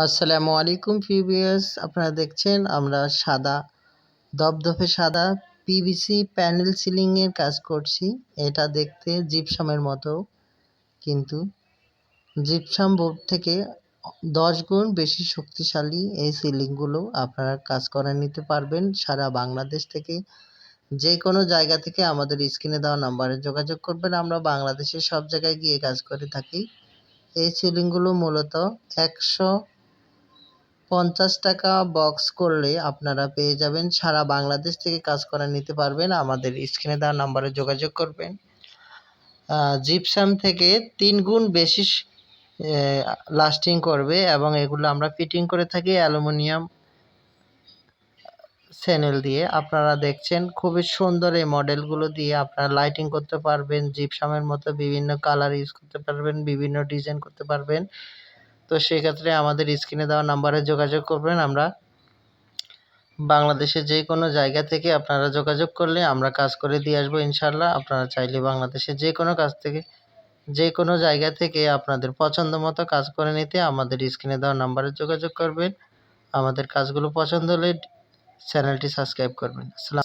আসসালামু আলাইকুম পিবিএস আপনারা দেখছেন আমরা সাদা দপদপে সাদা পিভিসি প্যানেল সিলিংয়ের কাজ করছি। এটা দেখতে জিপসামের মতো, কিন্তু জিপসাম বোর্ড থেকে দশ গুণ বেশি শক্তিশালী এই সিলিংগুলো আপনারা কাজ করে নিতে পারবেন সারা বাংলাদেশ থেকে। যে কোনো জায়গা থেকে আমাদের স্ক্রিনে দেওয়া নাম্বারে যোগাযোগ করবেন, আমরা বাংলাদেশের সব জায়গায় গিয়ে কাজ করে থাকি। এই সিলিংগুলো মূলত একশো পঞ্চাশ টাকা বক্স করলে আপনারা পেয়ে যাবেন। সারা বাংলাদেশ থেকে কাজ করে নিতে পারবেন। আমাদের স্ক্রিনে দেওয়া নাম্বারে যোগাযোগ করবেন। জিপসাম থেকে তিন গুণ বেশি লাস্টিং করবে এবং এগুলো আমরা ফিটিং করে থাকি অ্যালুমিনিয়াম চ্যানেল দিয়ে। আপনারা দেখছেন, খুবই সুন্দর এই মডেলগুলো দিয়ে আপনারা লাইটিং করতে পারবেন জিপসামের মতো বিভিন্ন কালার ইউজ করতে পারবেন, বিভিন্ন ডিজাইন করতে পারবেন। তো সেক্ষেত্রে আমাদের স্ক্রিনে দেওয়া নাম্বারে যোগাযোগ করবেন। আমরা বাংলাদেশের যে কোনো জায়গা থেকে আপনারা যোগাযোগ করলে আমরা কাজ করে দিয়ে আসব ইনশাল্লাহ আপনারা চাইলে বাংলাদেশের যে কোনো কাজ থেকে, যে কোনো জায়গা থেকে আপনাদের পছন্দ মতো কাজ করে নিতে আমাদের স্ক্রিনে দেওয়া নাম্বারে যোগাযোগ করবেন। আমাদের কাজগুলো পছন্দ হলে চ্যানেলটি সাবস্ক্রাইব করবেন। আসসালাম